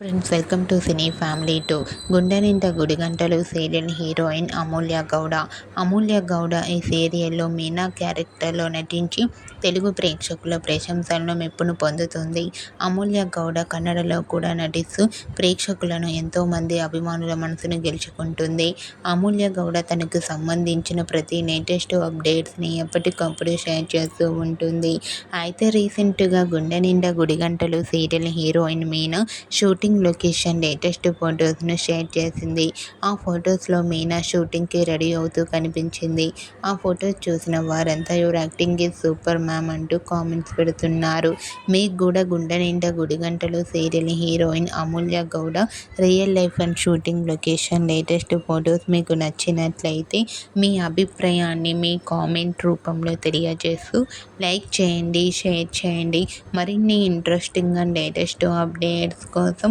Friends welcome to cine family two Gunde Ninda Gudigantalu serial heroine Amulya Gowda. Amulya Gowda ఈ సీరియల్లో మీనా క్యారెక్టర్లో నటించి తెలుగు ప్రేక్షకుల ప్రశంసలను మెప్పును పొందుతుంది. అమూల్య గౌడ కన్నడలో కూడా నటిస్తూ ప్రేక్షకులను ఎంతోమంది అభిమానుల మనసును గెలుచుకుంటుంది. అమూల్య గౌడ తనకు సంబంధించిన ప్రతి లేటెస్ట్ అప్డేట్స్ని ఎప్పటికప్పుడు షేర్ చేస్తూ ఉంటుంది. అయితే రీసెంట్గా Gunde Ninda Gudigantalu serial heroine Meena shoot shooting location latest ఫొటోస్ను share చేసింది. ఆ ఫొటోస్లో మీనా షూటింగ్కి రెడీ అవుతూ కనిపించింది. ఆ ఫొటోస్ చూసిన వారంతా your acting is super ma'am అంటూ కామెంట్స్ పెడుతున్నారు. మీకు కూడా Gunde Ninda Gudigantalu serial heroine Amulya Gowda real life and shooting location latest photos మీకు నచ్చినట్లయితే మీ అభిప్రాయాన్ని మీ కామెంట్ రూపంలో తెలియజేస్తూ లైక్ చేయండి షేర్ చేయండి. మరిన్ని ఇంట్రెస్టింగ్ అండ్ లేటెస్ట్ అప్డేట్స్ కోసం